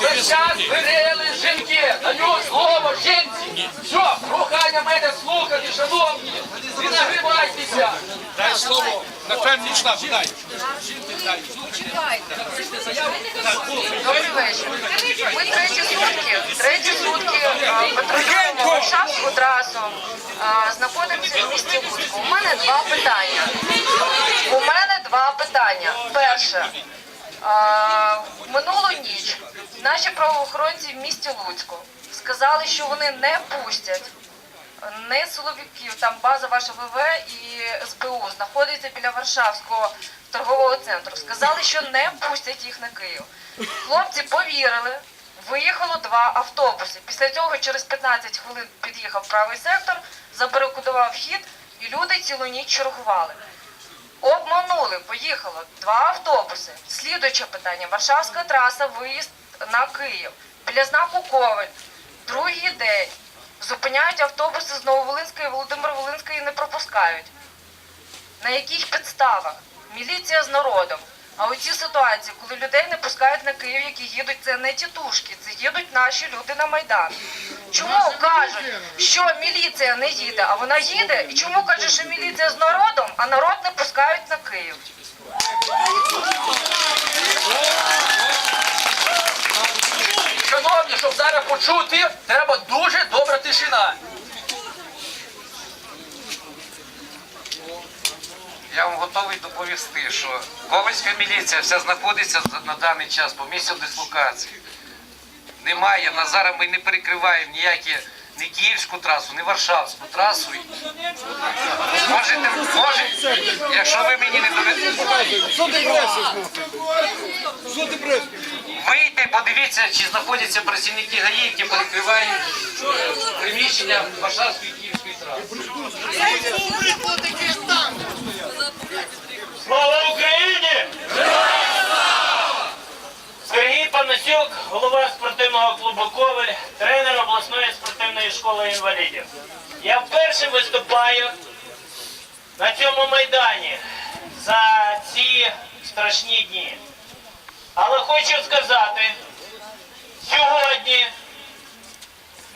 Весь час вирили жінки, дають слово жінці. Що, прохання мене слухати, шановні, не нагрівайтеся. Дай слово на певний штаб, дай. Добрий вечір. Ми треті сутки, треті сутки патрулюємо Варшавську трасу, знаходимося в місті Луцьку. У мене два питання. У мене два питання. Перше. Наші правоохоронці в місті Луцьку сказали, що вони не пустять не силовиків, там база ваша ВВ і СБУ знаходиться біля Варшавського торгового центру. Сказали, що не пустять їх на Київ. Хлопці повірили. Виїхало два автобуси. Після цього через 15 хвилин під'їхав правий сектор, забарикудував вхід, і люди цілу ніч чергували. Обманули, поїхало два автобуси. Слідуюче питання. Варшавська траса, виїзд на Київ. Біля знаку Коваль. Другий день. Зупиняють автобуси з Нововолинської і Володимир-Волинської і не пропускають. На яких підставах? Міліція з народом. А оці ситуації, коли людей не пускають на Київ, які їдуть, це не тітушки, це їдуть наші люди на Майдан. Чому кажуть, що міліція не їде, а вона їде? І чому кажуть, що міліція з народом, а народ не пускають на Київ? Шановні, щоб зараз почути, треба дуже добра тишина. Я вам готовий доповісти, що Ковальська міліція вся знаходиться на даний час по місцю дислокації. Немає, на зараз ми не перекриваємо ніякі ні київську трасу, ні варшавську трасу. Можете, можете, якщо ви мені не доведете, Що ти брешеш? Що ти брешеш? Подивіться, чи знаходяться працівники ГАІ, які перекривають приміщення Варшавської Київської траси. Слава Україні! Сергій Панасюк, голова спортивного клубу Коваль, тренер обласної спортивної школи інвалідів. Я вперше виступаю на цьому майдані за ці страшні дні. Але хочу сказати, сьогодні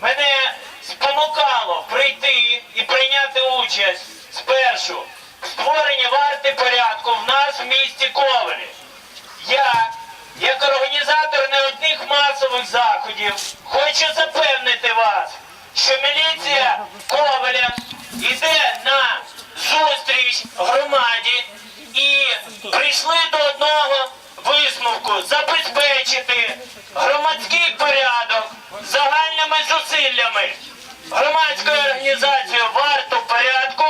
мене спонукало прийти і прийняти участь спершу в створенні варти порядку в нас в місті Ковелі. Я, як організатор не одних масових заходів, хочу запевнити вас, що міліція Ковеля йде на зустріч громаді і прийшли до одного висновку забезпечити громадський порядок загальними зусиллями громадською організацією варту порядку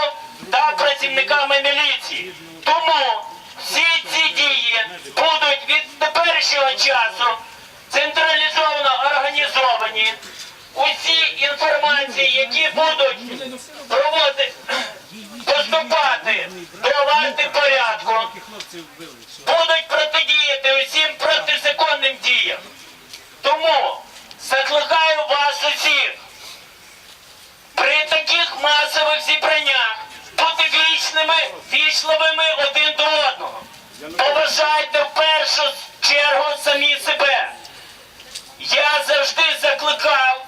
та працівниками міліції. Тому всі ці дії будуть від теперішнього часу централізовано організовані. Усі інформації, які будуть проводити, поступати до варти порядку, будуть протидіяти вічливими один до одного. Поважайте в першу чергу самі себе. Я завжди закликав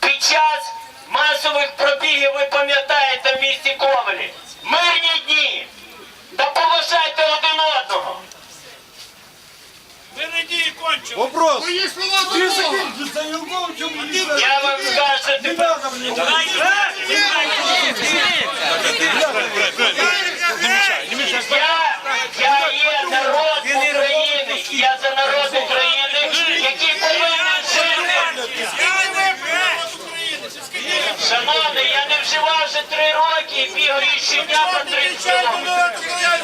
під час масових пробігів, ви пам'ятаєте, в місті Ковалі, мирні дні. Та поважайте один одного. Вопрос. Твої слова Ти Янковичу, мені Я вам скажу треба мені. Я, я є народ України, я за народ України, який повинен жити. Шановний, я не вживав вже три роки і бігаю щодня по 30 кілометрів.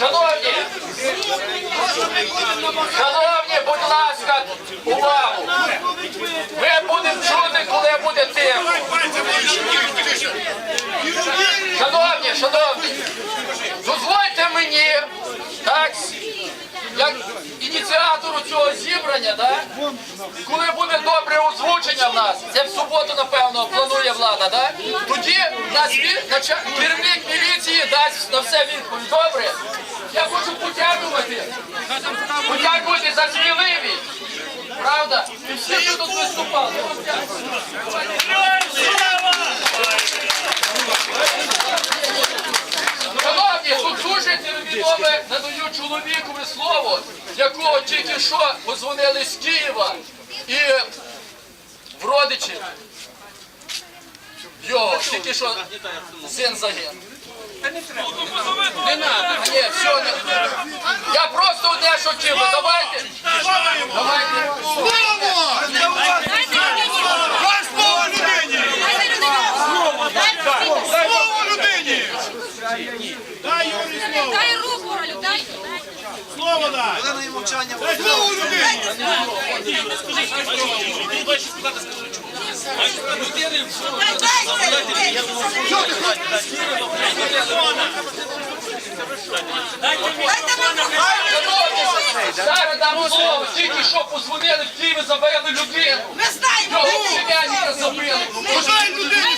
Шановні, шановні, будь ласка, увагу. Ми будемо чути, коли буде тихо. Шановні, шановні. як ініціатору цього зібрання, да? коли буде добре озвучення в нас, це в суботу, напевно, планує влада, да? тоді нас керівник міліції дасть на все відповідь. Добре? Я хочу подякувати. Подякувати за сміливість. Правда? І всі, хто тут виступали. Відоме надаю чоловікові слово, якого тільки що позвонили з Києва і в родичів. Його, тільки що син загинув. Не надо. Ні, все, не. Я просто одне що хотів, давайте. Давайте. Дай слово людині! Слово людині! Дай Юрі слово! Дай руку, Галю, дай. Слово Шановні, зараз дам слово, тільки що позвонили в Києві, забили людину. Ми знаємо, Його племянника забили. Дай людині!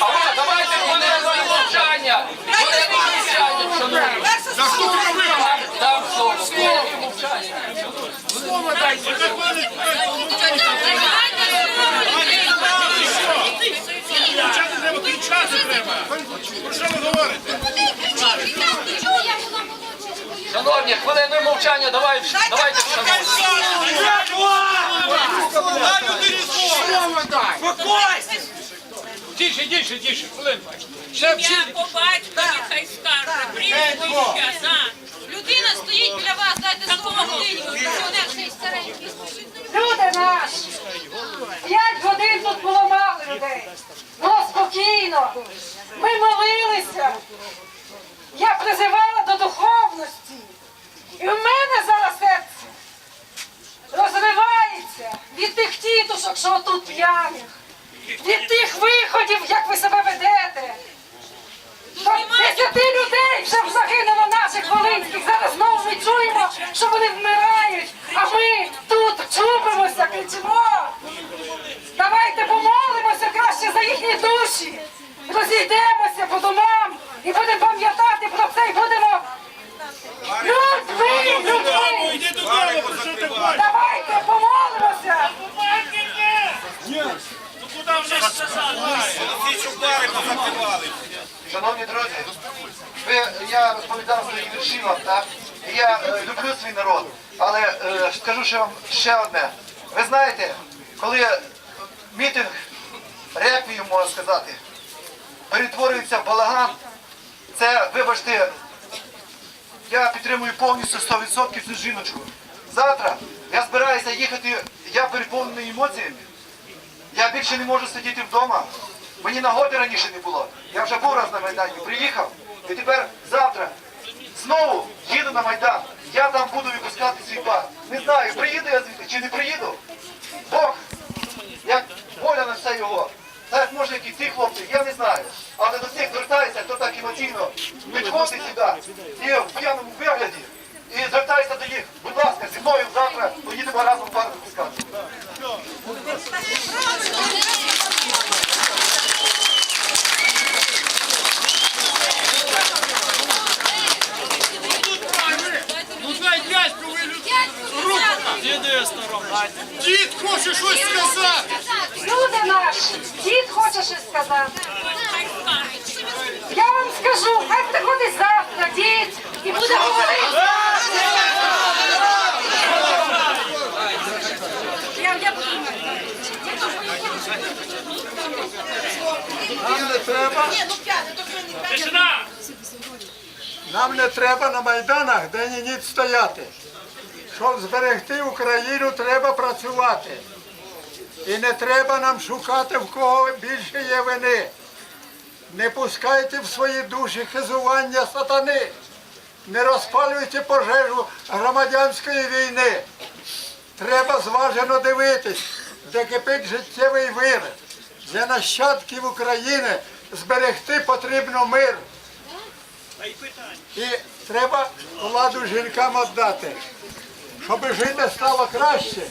Алло, давайте хвилиною мовчання. Хвилиною мовчання, шановні. За що ти робив? Дам слово. Хвилиною мовчання. Кричати треба, кричати треба! Про що ви говорите? Шановні, хвилиною мовчання, давай, давайте, шановні. Слово! Тише, тише, тише, хвилинку. Ще всі Я по батькові хай скаже, прізвище, за. Людина стоїть біля вас, дайте слово людині, пенсіонер цей старенький. Люди наші! П'ять годин тут було мало людей. Було спокійно. Ми молилися. Я призивала до духовності. І в мене зараз серце розривається від тих тітушок, що тут п'яних, від тих виходів, як ви себе ведете. Десяти людей вже загинуло наших волинських. Зараз знову ми чуємо, що вони вмирають, а ми тут чубимося, кричимо. Давайте помолимося краще за їхні душі. Розійдемося по домам і будемо пам'ятати про це і будемо людьми, людьми. Давайте помолимося. Ну вже сказали? Шановні друзі, ви, я розповідав свої вірші вам, так? І я е, люблю свій народ, але е, скажу ще вам ще одне. Ви знаєте, коли мітинг, реквієм, можна сказати, перетворюється в балаган, це, вибачте, я підтримую повністю 100% цю жіночку. Завтра я збираюся їхати, я переповнений емоціями. Я більше не можу сидіти вдома. Мені нагоди раніше не було. Я вже був раз на Майдані, приїхав. І тепер завтра знову їду на Майдан. Я там буду випускати свій бар. Не знаю, приїду я звідти чи не приїду. Бог, як воля на все його. Так може які ці хлопці, я не знаю. Але до цих звертаюся, хто так емоційно підходить сюди і в п'яному вигляді. І звертаюся до їх. Будь ласка, зі мною завтра поїдемо разом бар випускати. Дід хоче щось сказати! Люди наші, дід хоче щось сказати. Я вам скажу, хай приходить завтра, дід, і буде говорити. Нам не треба, нам не треба на майданах день і ніч стояти. Щоб зберегти Україну, треба працювати. І не треба нам шукати, в кого більше є вини. Не пускайте в свої душі хизування сатани. Не розпалюйте пожежу громадянської війни. Треба зважено дивитись, де кипить життєвий вир. Для нащадків України зберегти потрібно мир. І треба владу жінкам віддати. Щоб жити стало краще,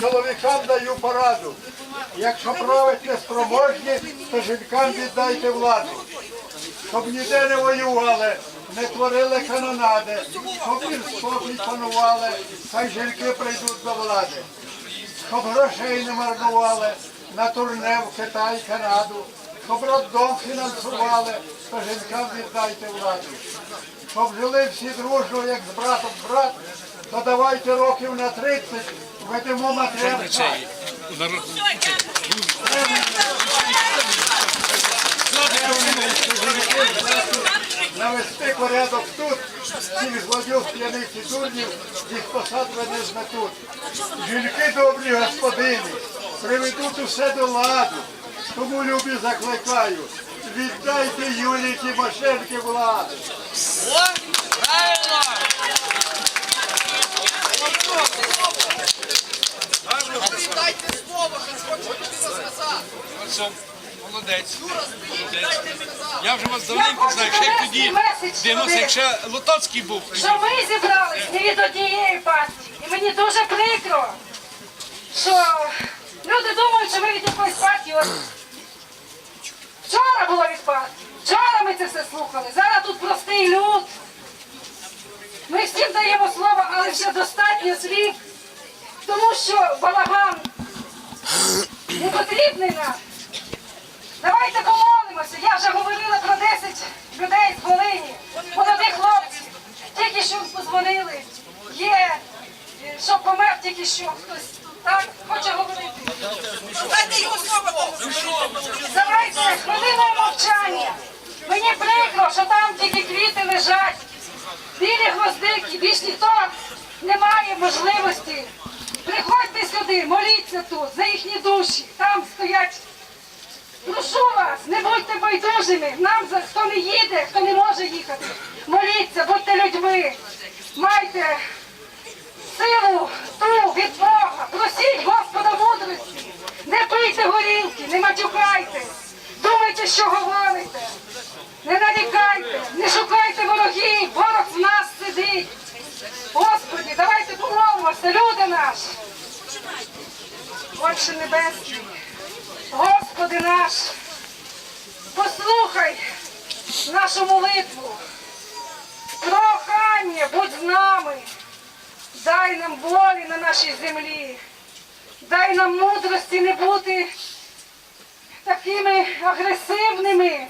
чоловікам даю пораду. Якщо править неспроможні, то жінкам віддайте владу. Щоб ніде не воювали, не творили канонади, щоб мір спокій панували, хай жінки прийдуть до влади. Щоб грошей не марнували на турне в Китай, Канаду, щоб роддом фінансували, то жінкам віддайте владу. Щоб жили всі дружно, як з братом брат, то давайте років на 30 ведемо матріархат. Навести порядок тут, всіх злодюг, п'яних і дурнів, їх посад вони зметуть. Жінки добрі господині, приведуть усе до ладу, тому любі закликаю, віддайте Юлії Тимошенки владу. Молодець. Молодець. Я вже вас давненько знаю, ще як тоді. Дивимося, як Лотоцький був. що ми зібрались не від однієї партії. І мені дуже прикро, що люди думають, що ми від якоїсь партії. От Вчора було від партії. Вчора ми це все слухали. Зараз тут простий люд. Ми всім даємо слово, але вже достатньо слів, тому що балаган не потрібний нам. Давайте помолимося. Я вже говорила про 10 людей з Волині, молодих хлопців. Тільки що позвонили. Є, е, що помер тільки що хтось так хоче говорити. Дайте його. Давайте хвилиною мовчання. Мені прикро, що там тільки квіти лежать. Білі гвоздики, більш ніхто не має можливості. Приходьте сюди, моліться тут за їхні душі. Там стоять Прошу вас, не будьте байдужими. Нам за хто не їде, хто не може їхати. Моліться, будьте людьми. Майте силу ту від Бога. Просіть Господа мудрості. Не пийте горілки, не матюкайте. Думайте, що говорите. Не нарікайте, не шукайте ворогів. Ворог в нас сидить. Господі, давайте помолимося, люди наші. Отче Небесний. Господи наш, послухай нашу молитву, прохання, будь з нами, дай нам волі на нашій землі, дай нам мудрості не бути такими агресивними.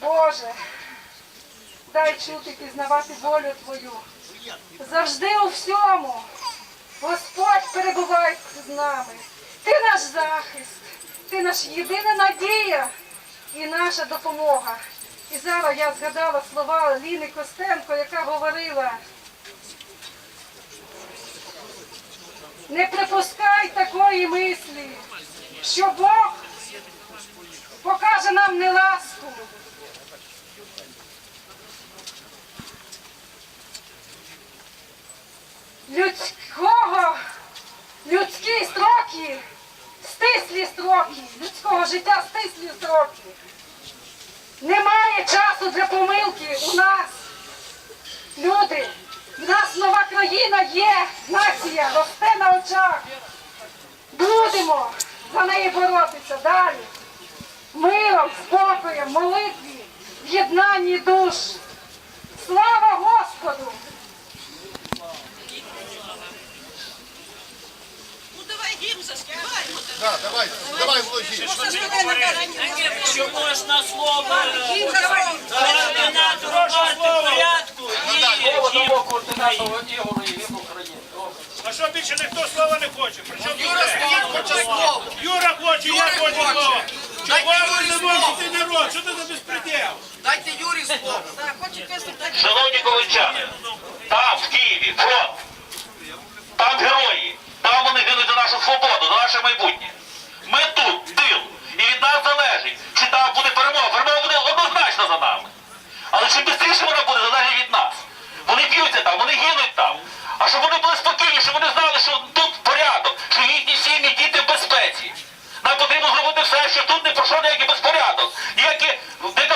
Боже, дай чути, пізнавати волю Твою. Завжди у всьому. Господь перебуває з нами. Ти наш захист, ти наш єдина надія і наша допомога. І зараз я згадала слова Ліни Костенко, яка говорила. Не припускай такої мислі, що Бог покаже нам неласку. Людського людські строки, стислі строки, людського життя стислі строки. Немає часу для помилки у нас. Люди, в нас нова країна є, нація, росте на очах. Будемо за неї боротися далі. Миром, спокоєм, молитві, в єднанні душ. Слава Господу! Заспіваємо. Давай, давай, вложи. Що можна слово координатор варти порядку. А що більше ніхто слова не хоче? Причому Юра хоче слово. Юра хоче, я хочу слово. Чого ви не можете народ? Що це за безпреділ? Шановні колончани, там, в Києві, фронт, там герої, там вони гинуть за нашу свободу, за наше майбутнє. Ми тут, тил, і від нас залежить, чи там буде перемога. Перемога буде однозначно за нами. Але чим швидше вона буде, залежить від нас. Вони б'ються там, вони гинуть там. А щоб вони були спокійні, щоб вони знали, що тут порядок, що їхні сім'ї, діти в безпеці. Нам потрібно зробити все, що тут не пройшов ніякий безпорядок, ніякі не